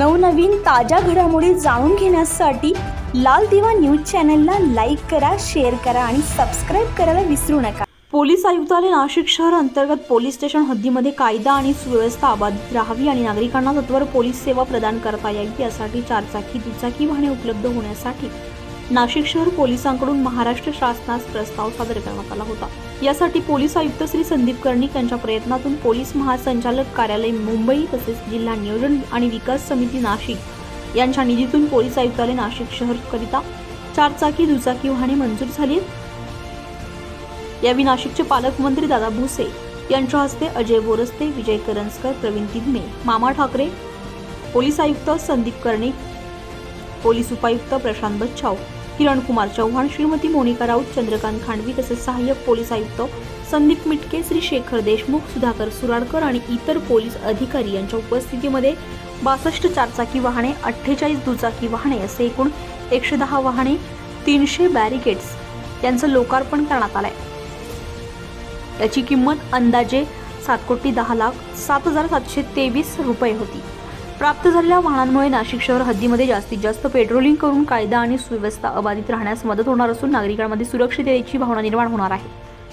नवनवीन ताज्या घडामोडी जाणून घेण्यासाठी लाल दिवा न्यूज चॅनलला लाईक करा शेअर करा आणि सबस्क्राईब करायला विसरू नका. पोलीस आयुक्तालय नाशिक शहर अंतर्गत पोलीस स्टेशन हद्दीमध्ये कायदा आणि सुव्यवस्था अबाधित राहावी आणि नागरिकांना तत्वर पोलीस सेवा प्रदान करता यावी यासाठी चारचाकी दुचाकी वाहने उपलब्ध होण्यासाठी नाशिक शहर पोलिसांकडून महाराष्ट्र शासनास प्रस्ताव सादर करण्यात आला होता यासाठी पोलीस आयुक्त श्री संदीप कर्णिक यांच्या प्रयत्नातून पोलीस महासंचालक कार्यालय मुंबई तसेच जिल्हा नियोजन आणि विकास समिती नाशिक यांच्या निधीतून पोलीस आयुक्तालय नाशिक शहरकरिता चारचाकी दुचाकी वाहने मंजूर झाली आहेत. यावेळी नाशिकचे पालकमंत्री दादा भुसे यांच्या हस्ते अजय बोरस्ते विजय करंजकर प्रवीण तिगमे मामा ठाकरे पोलीस आयुक्त संदीप कर्णिक पोलीस उपायुक्त प्रशांत बच्छाव किरणकुमार चव्हाण श्रीमती मोनिका राऊत चंद्रकांत खांडवी तसेच सहाय्यक पोलीस आयुक्त संदीप मिटके श्री शेखर देशमुख सुधाकर सुराडकर आणि इतर पोलीस अधिकारी यांच्या उपस्थितीमध्ये बासष्ट चारचाकी वाहने अठ्ठेचाळीस दुचाकी वाहने असे एकूण एकशे दहा वाहने तीनशे बॅरिकेड्स यांचं लोकार्पण करण्यात आलंय. याची किंमत अंदाजे सात कोटी दहा लाख सात हजार सातशे तेवीस रुपये होती. प्राप्त झालेल्या वाहनांमुळे नाशिक शहर हद्दीमध्ये जास्तीत जास्त पेट्रोलिंग करून कायदा आणि सुव्यवस्था अबाधित राहण्यास मदत होणार असून नागरिकांमध्ये सुरक्षिततेची भावना निर्माण होणार आहे.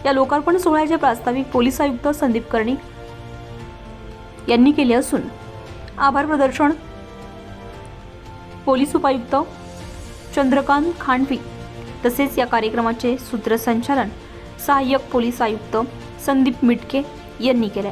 या लोकार्पण सोहळ्याचे प्रास्ताविक पोलीस आयुक्त संदीप कर्णिक यांनी केले असून आभार प्रदर्शन पोलीस उपायुक्त चंद्रकांत खांडवी तसेच या कार्यक्रमाचे सूत्रसंचालन सहाय्यक पोलीस आयुक्त संदीप मिटके यांनी केले